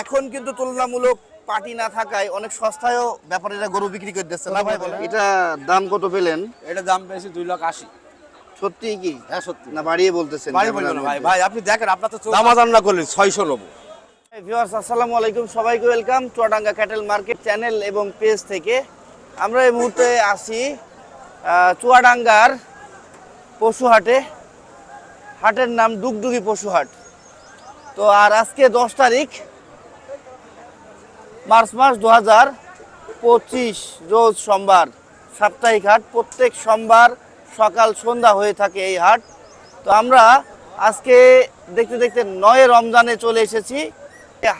এখন কিন্তু তুলনামূলক পার্টি না থাকায় অনেক সস্তায়ও ব্যাপারীরা গরু বিক্রি করে দিচ্ছে না ভাই বলেন? এটা দাম কত পেলেন? এটা দাম পেয়েছি দুই লাখ আশি। সত্যি কি? হ্যাঁ সত্যি। না বাড়িয়ে বলতেছেন না ভাই। ভাই আপনি দেখেন আপনার তো দাম রান্না করলেন ছয়শো নেব। ভিউয়ার্স আসসালামু আলাইকুম। সবাইকে welcome Chuadanga cattle market channel এবং পেজ থেকে। আমরা এই মুহূর্তে আসি চুয়াডাঙ্গার পশুহাটে। হাটের নাম ডুগডুগি পশুহাট। তো আর আজকে দশ তারিখ মার্চ মাস দু হাজার পঁচিশ, রোজ সোমবার। সাপ্তাহিক হাট, প্রত্যেক সোমবার সকাল সন্ধ্যা হয়ে থাকে এই হাট। তো আমরা আজকে দেখতে দেখতে নয় রমজানে চলে এসেছি।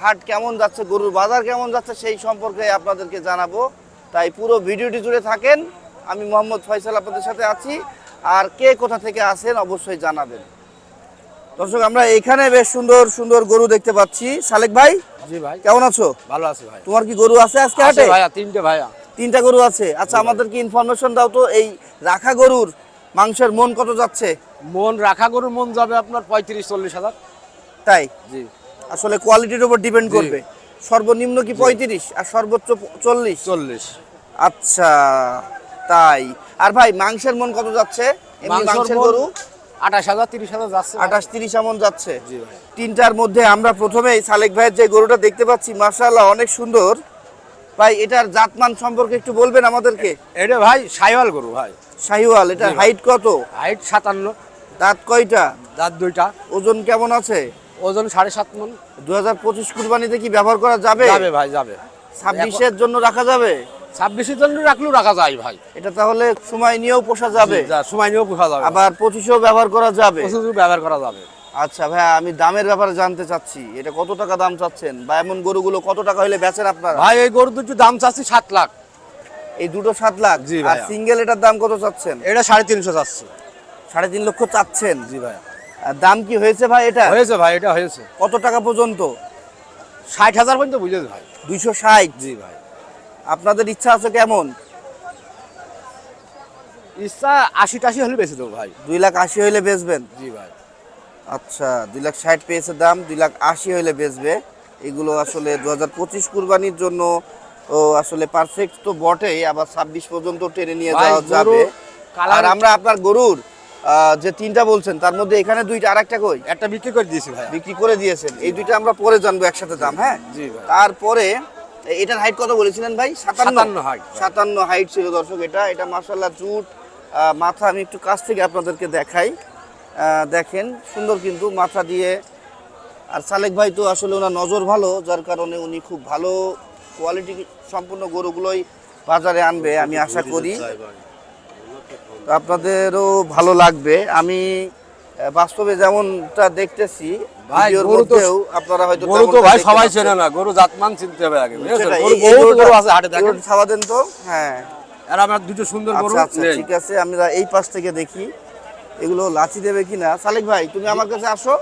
হাট কেমন যাচ্ছে, গরুর বাজার কেমন যাচ্ছে সেই সম্পর্কে আপনাদেরকে জানাব। তাই পুরো ভিডিওটি জুড়ে থাকেন। আমি মোহাম্মদ ফয়সাল আপনাদের সাথে আছি। আর কে কোথা থেকে আসেন অবশ্যই জানাবেন। দর্শক আমরা এখানে বেশ সুন্দর সুন্দর গরু দেখতে পাচ্ছি। সালেক ভাই জি ভাই। কেমন আছো? ভালো আছে ভাই। তোমার কি গরু আছে আজকে হাটে? ভাইয়া তিনটে ভাইয়া। তিনটা গরু আছে। আচ্ছা আমাদেরকে ইনফরমেশন দাও তো এই রাখা গরুর মাংসের মন কত যাচ্ছে? মন রাখা গরুর মন যাবে আপনার পঁয়ত্রিশ চল্লিশ হাজার। তাই? জি। আসলে কোয়ালিটির উপর ডিপেন্ড করবে। সর্বনিম্ন কি পঁয়ত্রিশ আর সর্বোচ্চ চল্লিশ? চল্লিশ। আচ্ছা তাই। আর ভাই মাংসের মন কত যাচ্ছে? মাংসের গরু? আঠাশ হাজার তিরিশ হাজার যাচ্ছে আঠাশ তিরিশ এমন যাচ্ছে। তিনটার মধ্যে আমরা প্রথমেই সালেক ভাইয়ের যে গরুটা দেখতে পাচ্ছি মাশাআল্লাহ অনেক সুন্দর। ভাই এটার জাতমান সম্পর্কে একটু বলবেন আমাদেরকে? এটা ভাই সাইওয়াল গরু ভাই। জি ভাই। হাইট কত? হাইট সাতান্ন। দাঁত কয়টা? দাঁত দুইটা। ওজন কেমন আছে? ওজন সাড়ে সাত মন। দু হাজার পঁচিশ কুরবানিতে কি ব্যবহার করা যাবে? যাবে ভাই যাবে। ছাব্বিশের জন্য রাখা যাবে? ছাব্বিশের জন্য রাখলেও রাখা যায় ভাই। এটা তাহলে সময় নিয়েও পোষা যাবে? সময় নিয়েও পোষা যাবে। আবার পঁচিশেও ব্যবহার করা যাবে? প্রচুর ব্যবহার করা যাবে। আচ্ছা ভাই আমি দামের ব্যাপারে জানতে চাচ্ছি। এটা কত টাকা দাম চাচ্ছেন? বা এমন গরুগুলো কত টাকা হলে বেচেন আপনারা? ভাই এই গরু দুটো দাম চাচ্ছি সাত লাখ। এই দুটো সাত লাখ? জি আর সিঙ্গেল এটার দাম কত চাচ্ছেন? এটা সাড়ে তিনশো চাচ্ছি। সাড়ে তিন লক্ষ চাচ্ছেন? জি ভাই আর দাম কি হয়েছে ভাই এটা? হয়েছে ভাই এটা হয়েছে। কত টাকা পর্যন্ত? ষাট হাজার পর্যন্ত বুঝেছে ভাই। দুইশো ষাট? জি ভাই। আপনাদের ইচ্ছা আছে কেমন? ইচ্ছা আশি টাশি হলে বেশি দেবো ভাই। দুই লাখ আশি হইলে বেচবেন? জি ভাই। আচ্ছা দুই লাখ ষাট পেয়েছে দাম দুই লাখ আশি হইলে বেচবে। এগুলো আসলে দু হাজার পঁচিশ কুরবানির জন্য ও আসলে পারফেক্ট তো বটেই আবার ছাব্বিশ পর্যন্ত টেনে নিয়ে যাওয়া যাবে। আর আমরা আপনার গরুর যে তিনটা বলছেন তার মধ্যে এখানে দুইটা আর একটা কই? একটা বিক্রি করে দিয়েছি ভাই। বিক্রি করে দিয়েছেন। এই দুইটা আমরা পরে জানব একসাথে দাম হ্যাঁ? জি ভাই। তারপরে এটার হাইট কত বলেছিলেন ভাই? সাতান্ন। হাইট সাতান্ন হাইট ছিল দর্শক এটা। এটা মাসাল্লাহ জুট মাথা আমি একটু কাছ থেকে আপনাদেরকে দেখাই। দেখেন সুন্দর কিন্তু মাথা দিয়ে। আর সালেক ভাই তো আসলে ওনার নজর ভালো যার কারণে উনি খুব ভালো কোয়ালিটি সম্পূর্ণ গরুগুলোই বাজারে আনবে আমি আশা করি। আপনাদেরও ভালো লাগবে। আমি বাস্তবে যেমনটা দেখতেছি ভাই, ভিডিওর গরু তো- আপনারা হয়তো গরু তো ভাই সবাই চেনে না গরু জাতমান চিনতে হবে আগে গরু এই- এই বহুত গরুটা- গরু আছে হাটে দেখেন। গরুটা দেন তো হ্যাঁ। আর আমার দুটো সুন্দর গরু আচ্ছা আচ্ছা ঠিক আছে আমরা এই পাশ থেকে দেখি এগুলো লাচি দেবে কিনা। সালেক ভাই তুমি আমার কাছে আসো।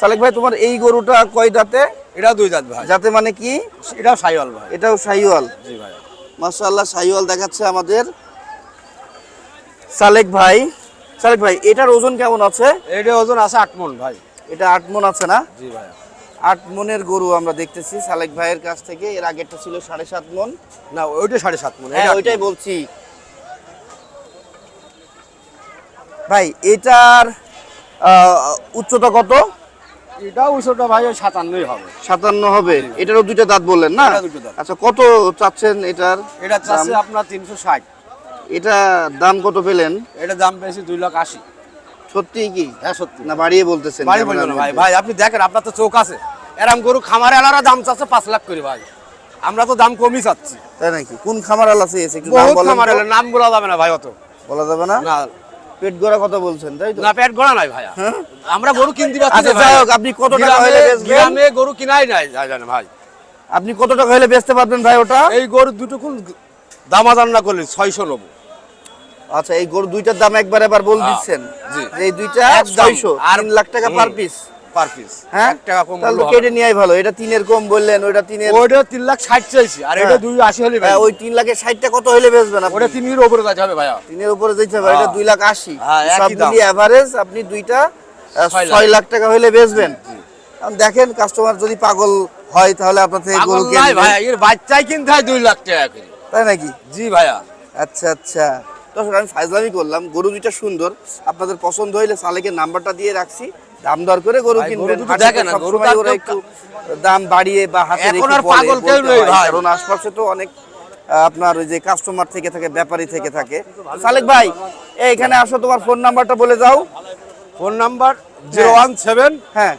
সালেক ভাই তোমার এই গরুটা কয় দাঁতে? এটাও দুই জাত ভাই। যাতে মানে কি? এটাও সাইওয়াল ভাই। এটাও শাহিওয়াল জি ভাই। মাশাআল্লাহ শাহিওয়াল দেখাচ্ছে আমাদের। সালেক ভাই সালেক ভাই এটার ওজন কেমন আছে? এটা ওজন আছে আট মন ভাই। এটা আট মন আছে না? জি ভাই আট মনের গরু আমরা দেখতেছি সালেক ভাইয়ের কাছ থেকে। এর আগেরটা ছিল সাড়ে সাত মন। না ওইটা সাড়ে সাত মন হ্যাঁ ওইটাই বলছি। ভাই এটার উচ্চতা কত? এটাও উঁচুটা ভাই সাতান্নই হবে। সাতান্ন হবে। এটারও দুইটা দাঁত বললেন না। আচ্ছা কত চাচ্ছেন এটার এটা চাচ্ছে আপনার তিনশো ষাট। এটা দাম কত পেলেন? এটা দাম পেয়েছি দুই লাখ আশি। সত্যি কি? হ্যাঁ সত্যি। না বাড়িয়ে বলতেছেন ভাই। ভাই আপনি দেখেন আপনার তো চোখ আছে। এরম গরু খামারে আলারা দাম চাচ্ছে পাঁচ লাখ করে ভাই। আমরা তো দাম কমই চাচ্ছি। তাই নাকি? কোন খামার আলা নাম বহুত খামার? এলে নাম বলা যাবে না ভাই অত। বলা যাবে না? না। পেট গড়া কথা বলছেন তাই তো? না পেট গড়া নাই ভাইয়া। হ্যাঁ? আমরা গরু কিনতে পারছি আচ্ছা যাই হোক আপনি কত টাকা হলে বেচবেন? গ্রামে গরু কিনাই নাই যায় জানে ভাই। আপনি কত টাকা হলে বেচতে পারবেন ভাই ওটা? এই গরু দুটো কোন দামা দাম না করলে ছয়শো নেব। আচ্ছা এই গরু দুইটার দাম একবার এবার বল দিচ্ছেন এই দুইটা। ছয়শো আর- তিন লাখ টাকা পার পিস পার পিস হ্যাঁ? টাকা কম তাহলে কেটে নেওয়াই ভালো। এটা তিনের কম বললেন ওইটা তিনের হবে। ওইটা তিন লাখ ষাট চাইছি আর এটা হ্যাঁ। দুই আশি হলে হ্যাঁ, ওই তিন লাখের ষাটটা কত হলে বেচবেন আপনি? ওটা তিনের উপরে হবে ভাইয়া। তিনের উপরে হবে এটা হ্যাঁ। দুই লাখ আশি। সব মিলিয়ে অ্যাভারেজ আপনি দুইটা ছয় লাখ। টাকা হলে বেচবেন। দেখেন কাস্টমার যদি পাগল হয় তাহলে আপনার থেকে গরু কিনবে ভাইয়া এর বাচ্চাই কিনতে হয় দুই লাখ টাকা করে। তাই নাকি? জি ভাইয়া। আচ্ছা আচ্ছা। দর্শক আমি ফাইজলামি করলাম। গরু দুইটা সুন্দর। আপনাদের পছন্দ হইলে সালেকের নাম্বারটা দিয়ে রাখছি। দাম দর করে গরু কিনবেন। ওরা একটু দাম বাড়িয়ে বা হাতে। কারণ আশপাশে তো অনেক আপনার ওই যে কাস্টমার থেকে থাকে ব্যাপারী থেকে থাকে। সালেক ভাই এই এখানে আসো তোমার ফোন নাম্বারটা বলে যাও। Phone number zero one seven হ্যাঁ।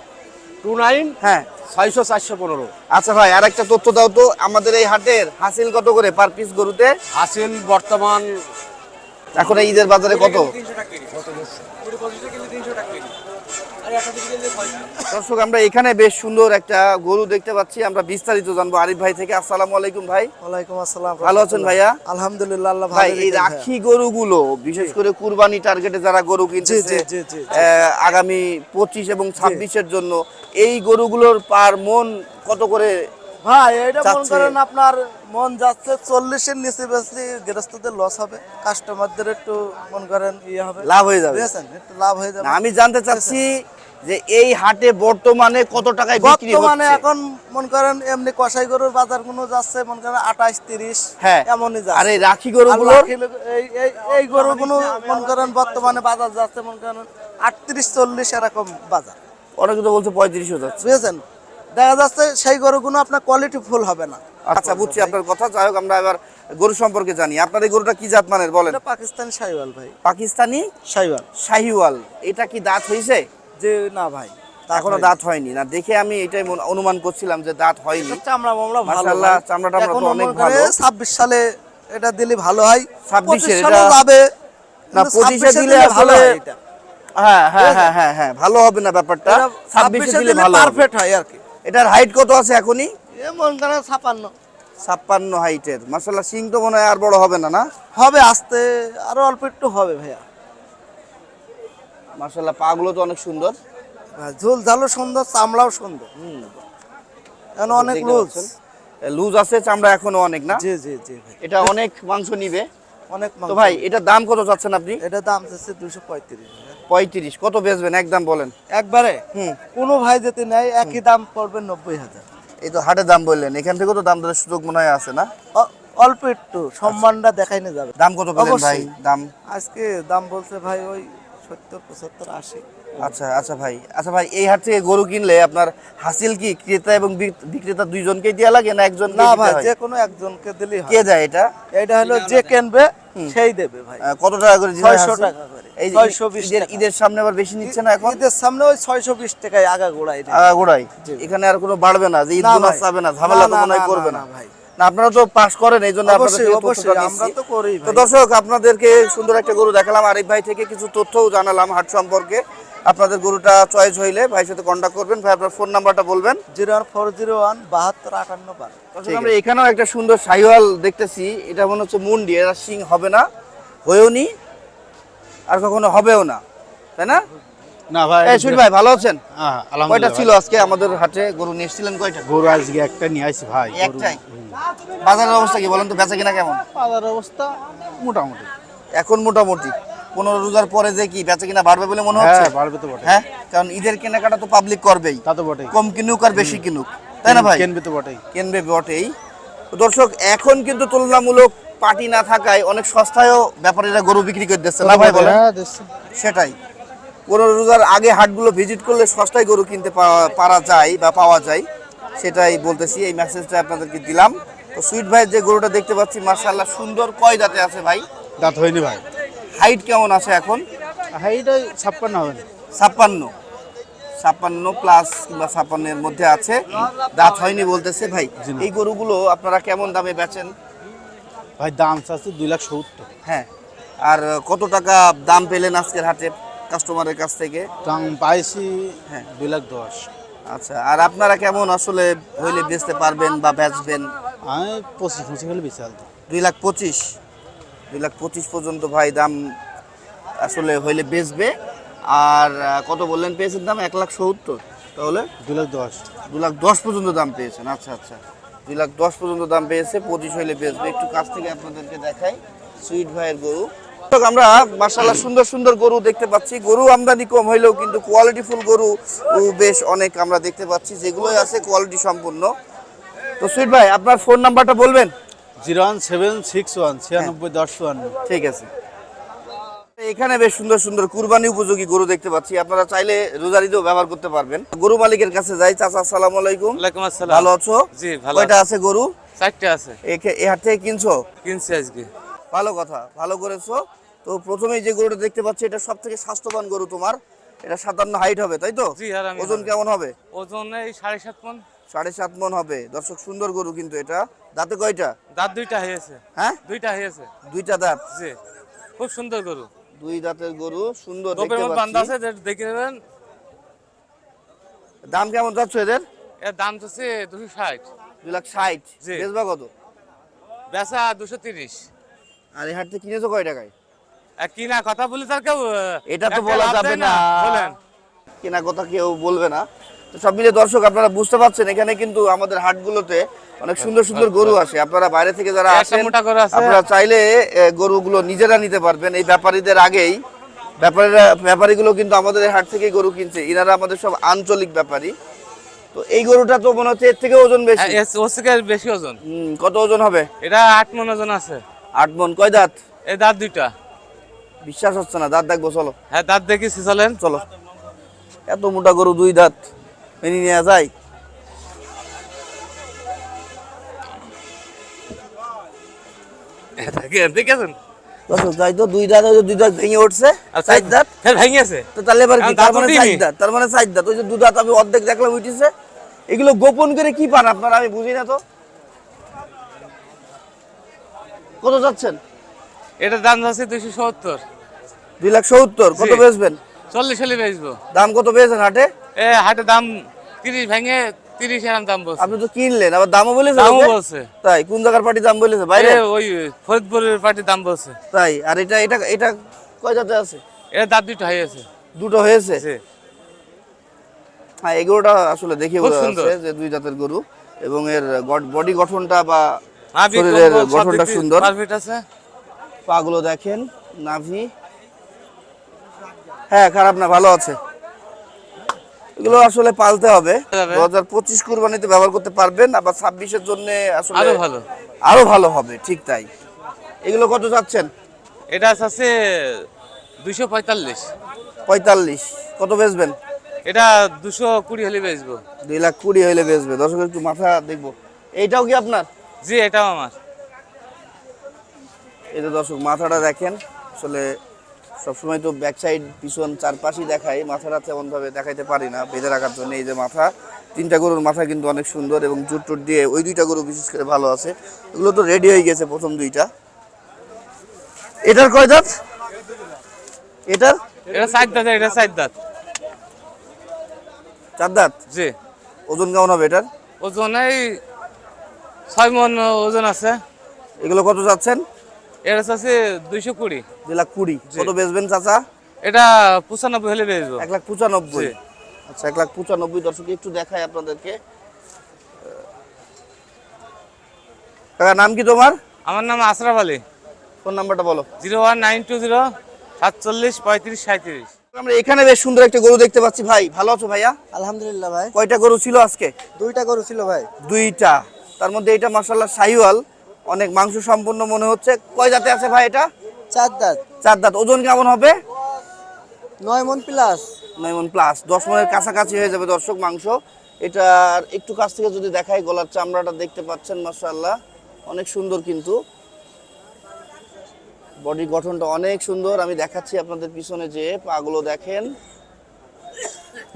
টু নাইন হ্যাঁ। ছয়শো চারশো পনেরো আচ্ছা ভাই আর একটা তথ্য দাও তো। আমাদের এই হাটের হাসিল কত করে পার পিস গরুতে? হাসিল বর্তমান এখন এই ঈদের বাজারে কত? দর্শক আমরা এখানে বেশ সুন্দর একটা গরু দেখতে পাচ্ছি। আমরা বিস্তারিত জানব আরিফ ভাই থেকে। আসসালামু আলাইকুম ভাই। ওয়ালাইকুম আসসালাম ভালো আছেন ভাইয়া? আলহামদুলিল্লাহ আল্লাহ ভাই এই। রাখি গরুগুলো বিশেষ করে কুরবানি টার্গেটে যারা গরু কিনতেছে জি, জি, জি, জি। আহ, আগামী পঁচিশ এবং ছাব্বিশের জন্য এই গরুগুলোর পার মন কত করে ভাই এটা মন করেন আপনার মন যাচ্ছে চল্লিশের নিচে বেশি গৃহস্থদের লস হবে কাস্টমারদের একটু মন করেন ইয়ে হবে। লাভ হয়ে যাবে। বুঝেছেন? একটু লাভ হয়ে যাবে। আমি জানতে চাচ্ছি যে এই হাটে বর্তমানে কত টাকায় বিক্রি বর্তমানে হচ্ছে এখন মন করেন এমনি কষাই গরুর বাজারগুলো যাচ্ছে মন করেন আঠাশ তিরিশ হ্যাঁ। এমনই আর যাচ্ছে। এই রাখি আর গরুগুলোর লাখি এই এই এই গরুগুলো মন করেন বর্তমানে বাজার যাচ্ছে মন করেন আটত্রিশ চল্লিশ এরকম বাজার। অনেকে তো বলছে পঁয়ত্রিশও যাচ্ছে। বুঝেছেন? দেখা যাচ্ছে সেই গরুগুলো আপনার কোয়ালিটি ফুল হবে না। আচ্ছা বুঝছি আপনার কথা। যাই হোক আমরা এবার গরু সম্পর্কে জানি। আপনার এই গরুটা কি জাত মানের বলেন? পাকিস্তানি শাহিওয়াল ভাই। পাকিস্তানি শাহিওয়াল শাহিওয়াল এটা কি দাঁত হয়েছে যে না ভাই এখনও দাঁত হয়নি না। দেখে আমি এটাই অনুমান করছিলাম যে দাঁত হয়নি। চামড়া মামলা ভালো মাশাআল্লাহ, ভাই। চামড়া টামড়া তো অনেক ভালো। 26 সালে এটা দিলে ভালো হয়। 26 25 এর এটা- যাবে না, কিন্তু 25 এ দিলে ভালো হয়। হ্যাঁ হ্যাঁ হ্যাঁ হ্যাঁ হ্যাঁ ভালো হবে না ব্যাপারটা। এটা ছাব্বিশে দিলে ভালো পারফেক্ট হয় আর কি। এটার হাইট কত আছে এখনই? মন করে 56 ছাপ্পান্ন হাইটের মাসাল্লাহ সিং তো মনে হয় আর বড় হবে না না? হবে আস্তে আরও অল্প একটু হবে ভাইয়া। মাসাল্লাহ পাগুলো তো অনেক সুন্দর। ঝুল ঝালও সুন্দর চামড়াও সুন্দর। এখন অনেক লুজ লুজ আছে চামড়া এখনও অনেক না? জি জি জি এটা অনেক মাংস নিবে। অনেক তো ভাই এটার দাম কত চাচ্ছেন আপনি? এটা দাম চাচ্ছে দুশো পঁয়ত্রিশ পঁয়ত্রিশ কত বেচবেন? একদম বলেন। একবারে? হুম। কোনো ভাই যেতে নেয় একই দাম পড়বে নব্বই হাজার। এই তো হাটে দাম বললেন এখান থেকেও তো দাম দেওয়ার সুযোগ মনে হয় আছে না? অল্প একটু সম্মানটা দেখাই না যাবে। দাম কত পেলেন ভাই? দাম? আজকে দাম বলছে ভাই ওই সত্তর পঁচাত্তর আশি। আচ্ছা আচ্ছা ভাই। আচ্ছা ভাই এই হাট থেকে গরু কিনলে আপনার হাসিল কি ক্রেতা এবং বিক- বিক্রেতা দুইজনকেই দেওয়া লাগে না একজন না ভাই যে কোনো একজনকে হয়। কে দেয় এটা? এটা হলো যে কিনবে সেই দেবে ভাই। কত টাকা করে দিলে 600 টাকা করে। এই 620 ঈদের ঈদের সামনে আবার বেশি নিচ্ছে না এখন? ঈদের সামনে ওই ছয়শো বিশ টাকায় আগা গোড়াই আগাগোড়াই এখানে আর কোনো বাড়বে না যে ঈদ না বোনাস ভাই। না ঝামেলা তো মনে হয় না, করবে না, ভাই। আপনারা তো পাস করেন এই জন্য দর্শক আপনাদেরকে সুন্দর একটা গরু দেখালাম আরিফ ভাই থেকে কিছু তথ্যও জানালাম হাট সম্পর্কে। আপনাদের গরুটা চয়েস হইলে ভাইয়ের সাথে কন্ট্যাক্ট করবেন। ভাই আপনার ফোন নাম্বারটা বলবেন। Zero one four zero one বাহাত্তর আটান্ন দর্শক, আমরা এখানেও একটা সুন্দর শাহিওয়াল দেখতেছি। এটা মনে হচ্ছে মুন্ডি এরা সিং হবে না হয়েও নি আর কখনো হবেও না তাই না? না ভাই ভাই ভালো আছেন? কয়টা ছিল আজকে আমাদের হাটে? গরু নিয়ে এসেছিলেন কয়টা? গরু আজকে একটা নিয়ে আসি ভাই একটাই। বাজারের অবস্থা কি বলেন তো বেচা কিনা কেমন? বাজার অবস্থা মোটামুটি। এখন মোটামুটি। পনেরো রোজার পরে যে কি বেচা কিনা বাড়বে বলে মনে হচ্ছে? হ্যাঁ বাড়বে তো বটে হ্যাঁ কারণ ঈদের কেনাকাটা তো পাবলিক করবেই। তা তো বটেই। কম কিনুক আর বেশি কিনুক। তাই না ভাই? কেনবে তো বটেই। কেনবে বটেই। দর্শক এখন কিন্তু তুলনামূলক পার্টি না থাকায় অনেক সস্তায়ও ব্যাপারীরা গরু বিক্রি করে দিচ্ছে না ভাই বলেন? হ্যাঁ সেটাই। পনেরো রোজার আগে হাটগুলো ভিজিট করলে সস্তায় গরু কিনতে পারা যায় বা পাওয়া যায় সেটাই বলতেছি। এই মেসেজটা আপনাদেরকে দিলাম। তো সুইট ভাইয়ের যে গরুটা দেখতে পাচ্ছি মার্শাল্লাহ সুন্দর কয় দাঁতে আছে ভাই? দাঁত হয়নি ভাই। হাইট কেমন আছে এখন? হাইট ওই ছাপ্পান্ন হবে। ছাপ্পান্ন। ছাপ্পান্ন প্লাস কিংবা ছাপ্পান্নের মধ্যে আছে। দাঁত হয়নি বলতেছে ভাই। এই গরুগুলো আপনারা কেমন দামে বেচেন? ভাই দাম চাচ্ছে দুই লাখ সত্তর। হ্যাঁ। আর কত টাকা দাম পেলেন আজকের হাটে কাস্টমারের কাছ থেকে? দাম পাইছি হ্যাঁ। দুই লাখ দশ। আচ্ছা আর আপনারা কেমন আসলে হইলে বেচতে পারবেন বা বেচবেন? আমি পঁচিশ পঁচিশ হলে আলতো দুই লাখ পঁচিশ। দুই লাখ পঁচিশ পর্যন্ত ভাই দাম আসলে হইলে বেচবে। আর কত বললেন পেয়েছেন দাম? এক লাখ সত্তর। তাহলে? দু লাখ দশ। দু লাখ দশ পর্যন্ত দাম পেয়েছেন। আচ্ছা আচ্ছা। দুই লাখ দশ পর্যন্ত দাম পেয়েছে পঁচিশ হইলে বেচবে। একটু কাছ থেকে আপনাদেরকে দেখাই। সুইট ভাইয়ের গরু। আমরা মার্শাল্লাহ সুন্দর সুন্দর গরু দেখতে পাচ্ছি। গরু আমদানি কম হইলেও কিন্তু কোয়ালিটি ফুল গরু বেশ অনেক আমরা দেখতে পাচ্ছি যেগুলোই আছে কোয়ালিটি সম্পূর্ণ। তো সুইট ভাই আপনার ফোন নাম্বারটা বলবেন? Zero one seven six one ছিয়ানব্বই দশ চুয়ান্ন। ঠিক আছে। এখানে বেশ সুন্দর সুন্দর কুরবানি উপযোগী গরু দেখতে পাচ্ছি। আপনারা চাইলে ব্যবহার করতে পারবেন। গরু মালিকের কাছে যাই চাচা আসসালামু আলাইকুম। ওয়ালাইকুম আসসালাম। ভালো আছো? জি, ভালো কয়টা আছে। গরু? চারটে আছে। হাট থেকে কিনছো? কিনছি আজকে। ভালো কথা ভালো করেছ। তো প্রথমেই যে গরুটা দেখতে পাচ্ছি এটা সব থেকে স্বাস্থ্যবান গরু তোমার। এটা সাতান্ন হাইট হবে তাই তো? জি, আর আমি ওজন কেমন হবে? ওজন এই সাড়ে সাত মন। সাড়ে সাত মন হবে। দর্শক সুন্দর গরু কিন্তু এটা। দাঁতে কয়টা? দাঁত দুইটা হয়েছে। হ্যাঁ? দুইটা হয়েছে। দুইটা দাঁত? জি। খুব সুন্দর গরু। দুই দাঁতের গরু সুন্দর দেখতে মধ্যে বান্ধা পাচ্ছি আছে যে- দেখে নেবেন। দাম কেমন যাচ্ছে এদের? এর দাম হচ্ছে দুশো ষাট। দুই লাখ ষাট। জি। বেচবা কত? বেচা দুশো তিরিশ। আর এই হাট থেকে কিনেছো কয় টাকায়? আর কিনা কথা বলে তার কেউ এটা তো বলা যাবে না। বলেন। কেনা কথা কেউ বলবে না। তো সব মিলে দর্শক আপনারা বুঝতে পারছেন এখানে কিন্তু আমাদের হাটগুলোতে অনেক সুন্দর সুন্দর গরু আসে। আপনারা বাইরে থেকে যারা আসেন আছে। আপনারা চাইলে গরুগুলো নিজেরা নিতে পারবেন। এই ব্যাপারীদের আগেই ব্যাপারীরা ব্যাপারীগুলো কিন্তু আমাদের হাট থেকে গরু কিনছে। ইনারা আমাদের সব আঞ্চলিক ব্যাপারী। তো এই গরুটা তো মনে হচ্ছে এর থেকে ওজন বেশি। হ্যাঁ, ওর থেকে বেশি ওজন। কত ওজন হবে? এটা আট মন ওজন আছে। আট মন। কয় দাঁত? এই দাঁত দুইটা। বিশ্বাস হচ্ছে না। দাঁত দেখব চলো। হ্যাঁ দাঁত দেখেছি চলেন। চলো। এত মোটা গরু দুই দাঁত। মেনে নেওয়া যায়। দেখেছেন দর্শক তাই তো দুই দাঁত দুই দাঁত ভেঙে উঠছে দাঁত। ভেঙেছে তো তাহলে এবার কি? তার মানে উঠিনি। দাঁত তার মানে চার দাঁত। ওই যে দু দাঁত আমি অর্ধেক দেখলাম উঠেছে। এগুলো গোপন করে কি পান আপনারা? আমি বুঝি না তো। কত যাচ্ছেন? এটা দাম আছে দুশো সত্তর। দুই লাখ সত্তর। কত। বেচবেন? চল্লিশ বেচবো। দাম কত পেয়েছেন হাটে? এ হাটে দাম তিরিশ ভেঙে তিরিশ এরম দাম বলছে। আপনি তো কিনলেন আবার দামও বলেছে দামও বলছে। তাই কোন জায়গার পার্টি দাম বলেছে? বাইরে? ওই ফরিদপুরের পার্টির দাম বলছে। তাই আর এটা এটা এটা কয় জাতে আছে? দাঁত দুটো হয়েছে। দুটো হয়েছে। হ্যাঁ এগুলোটা আসলে দেখে বোঝা যাচ্ছে যে দুই জাতের গরু এবং এর বডি গঠনটা বা শরীরের গঠনটা সুন্দর। পারফেক্ট আছে। পাগুলো দেখেন নাভি। হ্যাঁ খারাপ না ভালো আছে। এগুলো আসলে পালতে হবে। দু হাজার পঁচিশ কুরবানিতে ব্যবহার করতে পারবেন আবার ছাব্বিশের জন্য আসলে আরও ভালো। আরও ভালো হবে ঠিক তাই। এগুলো কত চাচ্ছেন? এটা আছে দুশো পঁয়তাল্লিশ। পঁয়তাল্লিশ। কত বেচবেন? এটা দুশো কুড়ি হলে বেচবো। দুই লাখ কুড়ি হইলে বেচবে। দর্শক একটু মাথা দেখব। এইটাও কি আপনার? জি এটাও আমার। এই যে দর্শক মাথাটা দেখেন। আসলে সবসময় তো ব্যাক সাইড পিছন চারপাশই দেখাই মাথাটা তেমন ভাবে দেখাইতে পারি না বেঁধে রাখার জন্য। এই যে মাথা তিনটা গরুর মাথা কিন্তু অনেক সুন্দর এবং জুট টুট দিয়ে ওই দুইটা গরু বিশেষ করে ভালো আছে। এগুলো তো রেডি হয়ে গেছে প্রথম দুইটা। এটার কয় দাঁত? এটার? এটা দাঁত এটা দাঁত। চার দাঁত? জি। ওজন কেমন হবে এটার? ওজন এই ছয় মন ওজন আছে। এগুলো কত চাচ্ছেন এটা আছে দুইশো কুড়ি। দুই লাখ কুড়ি। কত বেচবেন চাচা? এটা পঁচানব্বই হলে বেচবো। এক লাখ পঁচানব্বই। আচ্ছা এক লাখ পঁচানব্বই দর্শক একটু দেখাই আপনাদেরকে। কাকা নাম কি তোমার? আমার নাম আশরাফ আলী। ফোন নাম্বারটা বলো। Zero one nine two zero সাতচল্লিশ পঁয়ত্রিশ সাঁত্রিশ আমরা এখানে বেশ সুন্দর একটা গরু দেখতে পাচ্ছি। ভাই ভালো আছো ভাইয়া? আলহামদুলিল্লাহ ভাই। কয়টা গরু ছিল আজকে? দুইটা গরু ছিল ভাই। দুইটা। তার মধ্যে এটা মাসাল্লাহ সাইওয়াল অনেক মাংস সম্পূর্ণ মনে হচ্ছে। কয় জাতে আছে ভাই এটা? চার দাঁত চার দাঁত ওজন কেমন হবে? নয় মন প্লাস নয় মন প্লাস দশ মনের কাছাকাছি হয়ে যাবে দর্শক মাংস। এটার একটু কাছ থেকে যদি দেখাই গলার চামড়াটা দেখতে পাচ্ছেন মাসাল্লাহ অনেক সুন্দর কিন্তু। বডি গঠনটা অনেক সুন্দর। আমি দেখাচ্ছি আপনাদের পিছনে যে পাগুলো দেখেন।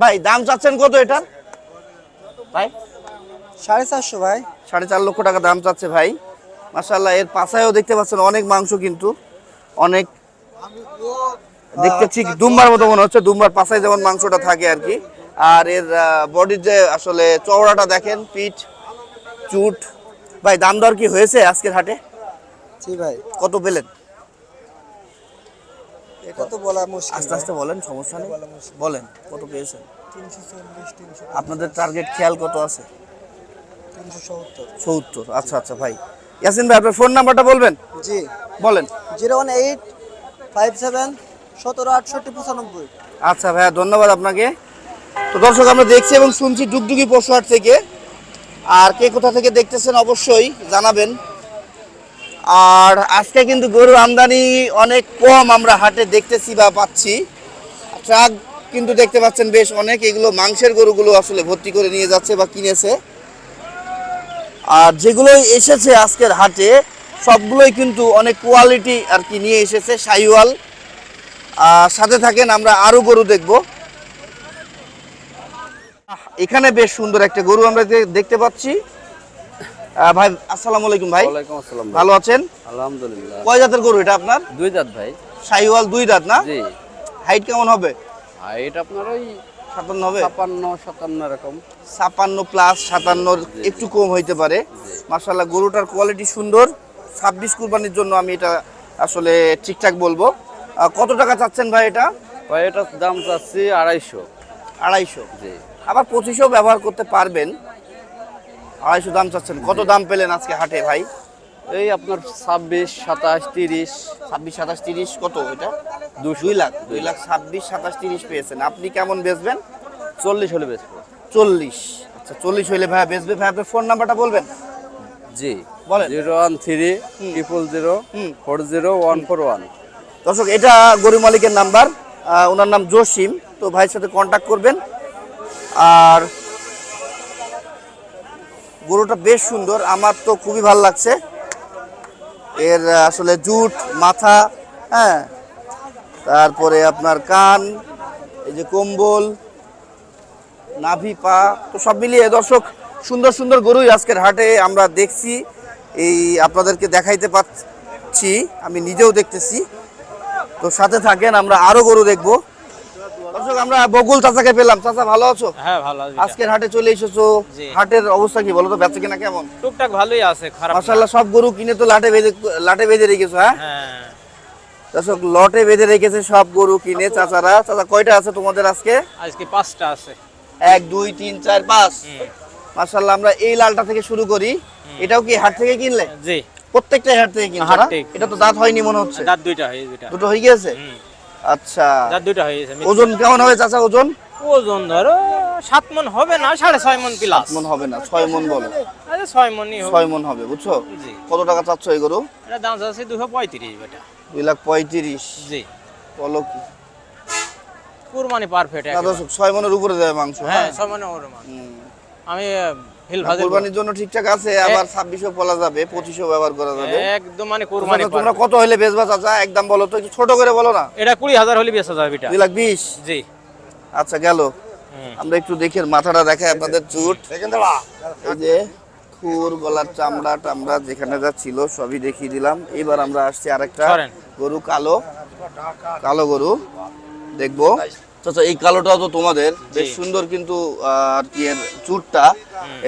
ভাই দাম চাচ্ছেন কত এটার? ভাই সাড়ে চারশো ভাই। সাড়ে চার লক্ষ টাকা দাম চাচ্ছে ভাই। মাসাল্লাহ এর পাশায়ও দেখতে পাচ্ছেন অনেক মাংস কিন্তু। অনেক দেখতে ঠিক দুম্বার মতো মনে হচ্ছে দুম্বার পাশায় যেমন মাংসটা থাকে আর কি। আর এর বডির যে আসলে চওড়াটা দেখেন পিঠ চুট। ভাই দাম দর কি হয়েছে আজকের হাটে? জি ভাই। কত পেলেন? এটা তো বলা মুশকিল আস্তে আস্তে বলেন সমস্যা নেই। বলেন কত পেয়েছেন? আপনাদের টার্গেট খেয়াল কত আছে? সত্তর আচ্ছা আচ্ছা ভাই। ইয়াসিন ভাই আপনার ফোন নাম্বারটা বলবেন? জি। বলেন। Zero one eight five seven সতেরো আটষট্টি পঁচানব্বই। আচ্ছা ভাইয়া ধন্যবাদ আপনাকে। তো দর্শক আমরা দেখছি এবং শুনছি ডুগডুগি পশুহাট থেকে। আর কে কোথা থেকে দেখতেছেন অবশ্যই জানাবেন। আর আজকে কিন্তু গরুর আমদানি অনেক কম আমরা হাটে দেখতেছি বা পাচ্ছি। ট্রাক কিন্তু দেখতে পাচ্ছেন বেশ অনেক। এগুলো মাংসের গরুগুলো আসলে ভর্তি করে নিয়ে যাচ্ছে বা কিনেছে। আর যেগুলো এসেছে আজকের হাটে সবগুলোই কিন্তু অনেক কোয়ালিটি আর কি নিয়ে এসেছে সাইওয়াল। সাথে থাকেন আমরা আরও গরু দেখব। এখানে বেশ সুন্দর একটা গরু আমরা দেখতে পাচ্ছি। ভাই আসসালামু আলাইকুম ভাই। আসসালাম ভালো আছেন? আলহামদুলিল্লাহ। কয় জাতের গরু এটা আপনার? দুই দাঁত ভাই। সাইওয়াল দুই দাঁত না? জি। হাইট কেমন হবে? হাইট আপনার ওই সাতান্ন হবে? ছাপান্ন সাতান্ন এরকম। ছাপান্ন প্লাস সাতান্নর একটু কম হইতে পারে। মার্শাল্লাহ গরুটার কোয়ালিটি সুন্দর। ছাব্বিশ কুরবানির জন্য আমি এটা আসলে ঠিকঠাক বলব। কত টাকা চাচ্ছেন ভাই এটা? ভাই এটার দাম চাচ্ছি আড়াইশো। আড়াইশো? জি। আবার পঁচিশও ব্যবহার করতে পারবেন। আড়াইশো দাম চাচ্ছেন। কত দাম পেলেন আজকে হাটে ভাই? এই আপনার ছাব্বিশ সাতাশ তিরিশ। ছাব্বিশ সাতাশ তিরিশ কত এটা? দুই লাখ। দুই লাখ। ছাব্বিশ সাতাশ তিরিশ পেয়েছেন। আপনি কেমন বেচবেন? চল্লিশ হলে বেচবো। চল্লিশ। আচ্ছা চল্লিশ হইলে ভাইয়া বেচবে? ভাই আপনার ফোন নাম্বারটা বলবেন? জি। বলেন। Zero one three triple zero. Four zero one four one দর্শক এটা গরু মালিকের নাম্বার। ওনার নাম জসিম। তো ভাইয়ের সাথে কন্ট্যাক্ট করবেন। আর গরুটা বেশ সুন্দর। আমার তো খুবই ভালো লাগছে। এর আসলে জুট, মাথা হ্যাঁ? তারপরে আপনার কান, এই যে কম্বল, নাভি পা, তো সব মিলিয়ে দর্শক, সুন্দর সুন্দর গরুই আজকের হাটে আমরা দেখছি। এই আপনাদেরকে দেখাইতে পাচ্ছি, আমি নিজেও দেখতেছি। তো সাথে থাকেন, আমরা আরও গরু দেখব। দর্শক আমরা বকুল চাচাকে পেলাম। চাচা ভালো আছো? হ্যাঁ ভালো আছে আজকের হাটে চলে এসেছ। হাটের অবস্থা কি বলো তো বেচা কিনা কেমন? টুকটাক ভালোই আছে খারাপ না। মাশাল্লাহ সব গরু কিনে তো লাটে বেঁধে লাটে বেঁধে রেখেছো হ্যাঁ? হ্যাঁ। দর্শক লটে বেঁধে রেখেছে সব গরু কিনে চাচারা। চাচা কয়টা আছে তোমাদের আজকে? আজকে পাঁচটা আছে। এক দুই তিন চার পাঁচ। মাশাল্লাহ আমরা এই লালটা থেকে শুরু করি। এটাও কি হাট থেকে কিনলে? জি। প্রত্যেকটাই হাট থেকে কিনছো হাট এটা তো দাঁত হয়নি মনে হচ্ছে। দাঁত দুইটা হয়ে দুটো হয়ে গেছে। আচ্ছা। দাঁত দুইটা হয়ে গেছে ওজন কেমন হবে চাচা ওজন? ওজন ধরো সাত মন হবে না সাড়ে ছয় মন প্লাস মন হবে না ছয় মন বলো। আরে ছয় মনই হবে। ছয় মন হবে বুঝছ? কত টাকা চাচ্ছ এই গরু? এটা দাম আছে দুশো পঁয়ত্রিশ বেটা। দুই লাখ পঁয়ত্রিশ। জি। বলো কি? কুরবানি পারফেক্ট না দর্শক ছয় মনের উপরে দেয় মাংস হ্যাঁ হ্যাঁ? ছয় মনে ওর মান হুম। আমি কোরবানির জন্য ঠিকঠাক আছে আবার ছাব্বিশও বলা যাবে পঁচিশও ব্যবহার করা যাবে। একদম মানে কুরবানি তোমরা কত হলে বেচবা চাচা? একদম বলো তো একটু ছোট করে বলো না। এটা কুড়ি হাজার হলে বেচা যাবে এটা। লাখ বিশ? জি। আচ্ছা গেল। আমরা একটু দেখে মাথাটা দেখাই আপনাদের চুট। এই যে খুর গলার চামড়া টামড়া যেখানে যা ছিল সবই দেখিয়ে দিলাম। এবার আমরা আসছি আরেকটা। গরু কালো। কালো গরু। দেখব। আচ্ছা এই কালোটাও তো তোমাদের। বেশ সুন্দর কিন্তু আর কি এর চুটটা।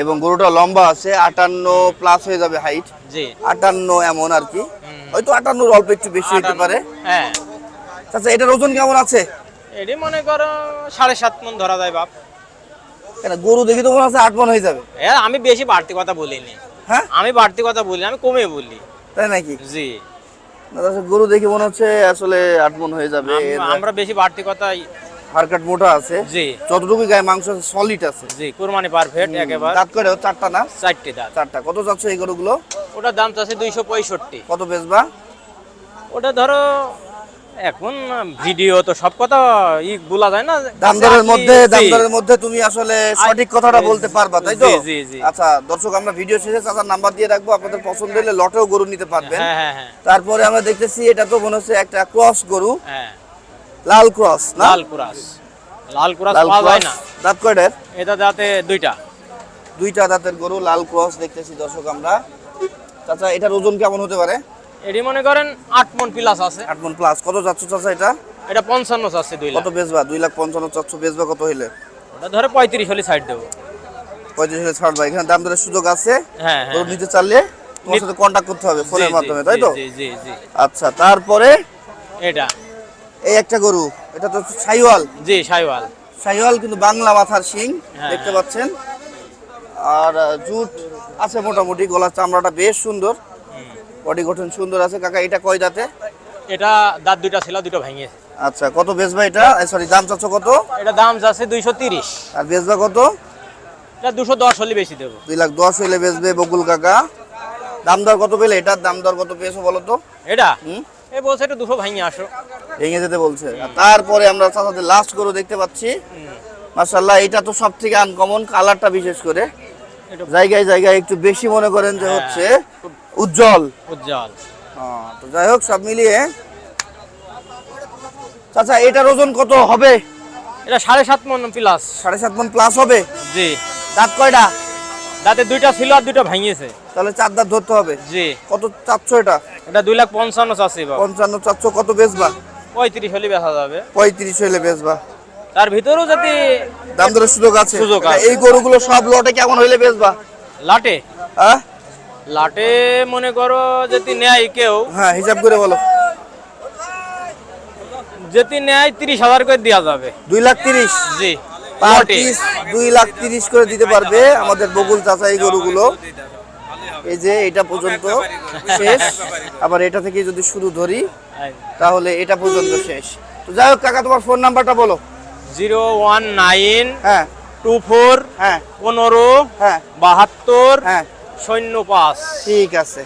এবং গরুটা লম্বা আছে আটান্ন প্লাস হয়ে যাবে হাইট আটান্ন এমন আর কি। হয়তো আটান্নর অল্প একটু বেশি হতে পারে। হ্যাঁ। আচ্ছা এটার ওজন কেমন আছে? এটি মনে করো সাড়ে সাত মন ধরা যায় বাপ। গরু দেখি তো মনে আছে আট মন হয়ে যাবে। এ আমি বেশি বাড়তি কথা বলিনি। হ্যাঁ? আমি বাড়তি কথা বলি আমি কমে বলি। তাই নাকি? জি। গরু দেখে মনে হচ্ছে আসলে আট মন হয়ে যাবে। আমরা বেশি বাড়তি কথা হারকাট মোটা আছে। জি। যতটুকু গায়ে মাংস সলিড আছে। জি কুরবানি পারফেক্ট একেবারে। দাঁত করে চারটা না? চারটে দাঁত। চারটা। কত যাচ্ছ এই গরুগুলো? ওটার দাম চাচ্ছে দুইশো পঁয়ষট্টি। কত বেচবা? ওটা ধরো এখন ভিডিও তো সব কথা ই বলা যায় না। মধ্যে মধ্যে তুমি আসলে সঠিক কথাটা বলতে পারবা তাই তো? জি, জি, জি। আচ্ছা দর্শক আমরা ভিডিও শেষে চাচার নাম্বার দিয়ে রাখব। আপনাদের পছন্দ হলে লটেও গরু নিতে পারবেন। হ্যাঁ হ্যাঁ হ্যাঁ। তারপরে আমরা দেখতেছি এটা তো মনে হচ্ছে একটা ক্রস গরু। হ্যাঁ। লাল ক্রস না? লাল ক্রস। লাল কুরাস পাওয়া যায় না। দাঁত কয়টার? এটা দাঁতে দুইটা। দুইটা দাঁতের গরু লাল ক্রস দেখতেছি দর্শক আমরা। চাচা এটার ওজন কেমন হতে পারে? এটি মনে করেন আট মন প্লাস আছে। আট মন প্লাস কত যাচ্ছ চাচা এটা? এটা পঞ্চান্ন আছে দুই লাখ। কত বেচবা? দুই লাখ পঞ্চান্ন চাচ্ছ বেচবা কত হইলে? ওটা ধরে পঁয়ত্রিশ হলে সাইড দেবো। পঁয়ত্রিশ হলে ছাড়বা এখানে দাম দরের সুযোগ আছে। হ্যাঁ হ্যাঁ। গরু নিতে চাইলে তোমার সাথে কন্ট্যাক্ট করতে হবে ফোনের মাধ্যমে তাই তো? জি জি জি। আচ্ছা তারপরে? এটা। এই একটা গরু এটা তো সাইওয়াল। জি সাইওয়াল। সাইওয়াল কিন্তু বাংলা মাথার শিং হ্যাঁ, দেখতে পাচ্ছেন। আর জুট আছে মোটামুটি গলার চামড়াটা বেশ সুন্দর। বডি গঠন সুন্দর আছে। কাকা এটা কয় দাঁতে? এটা দাঁত দুইটা ছিল দুটো ভেঙেছে। আচ্ছা কত বেচবা এটা? সরি দাম চাচ্ছ কত? এটা দাম যাচ্ছে দুইশো তিরিশ। আর বেচবা কত? এটা দুশো দশ হলে বেশি দেবো। দুই লাখ দশ হইলে বেচবে বকুল কাকা। দাম দর কত পেলে? এটার দাম দর কত পেয়েছ বলো তো? এটা? এ বলছে একটু দুশো ভাঙিয়ে আসো। ভেঙে যেতে বলছে তারপরে আমরা সাথে লাস্ট গরু দেখতে পাচ্ছি। মাশাল্লাহ এটা তো সব থেকে আনকমন কালারটা বিশেষ করে। জায়গায় জায়গায় একটু বেশি মনে করেন যে হচ্ছে উজ্জ্বল। উজ্জ্বল। হ্যাঁ, তো যাই হোক সব মিলিয়ে। চাচা এটার ওজন কত হবে? এটা সাড়ে সাত মন প্লাস সাড়ে সাত মন প্লাস হবে? জি। দাঁত কয়টা? দাঁতে দুইটা ছিল আর দুইটা ভাঙিয়েছে। তাহলে চার দাঁত ধরতে হবে। জি। কত চাচ্ছ এটা? এটা দুই লাখ পঞ্চান্ন চাচ্ছি পঞ্চান্ন চাচ্ছ কত বেচবা? পঁয়ত্রিশ হলে বেচা যাবে। পঁয়ত্রিশ হইলে বেচবা। তার ভিতরেও যদি দাম দরের সুযোগ আছে। সুযোগ আছে। এই গরুগুলো সব লটে কেমন হইলে বেচবা? লাটে? হ্যাঁ? লাটে মনে করো যদি নেয় কেউ। হ্যাঁ হিসাব করে বলো। যদি নেয় তিরিশ হাজার করে দেওয়া যাবে। দুই লাখ তিরিশ? জি। পার পিস দুই লাখ তিরিশ করে দিতে পারবে আমাদের বকুল চাচা এই গরুগুলো। এই যে এটা পর্যন্ত শেষ। আবার এটা থেকে যদি শুরু ধরি তাহলে এটা পর্যন্ত শেষ। তো যাই হোক কাকা তোমার ফোন নাম্বারটা বলো। জিরো ওয়ান নাইন হ্যাঁ। টু ফোর হ্যাঁ। পনেরো হ্যাঁ। বাহাত্তর হ্যাঁ। শূন্য পাঁচ। ঠিক আছে।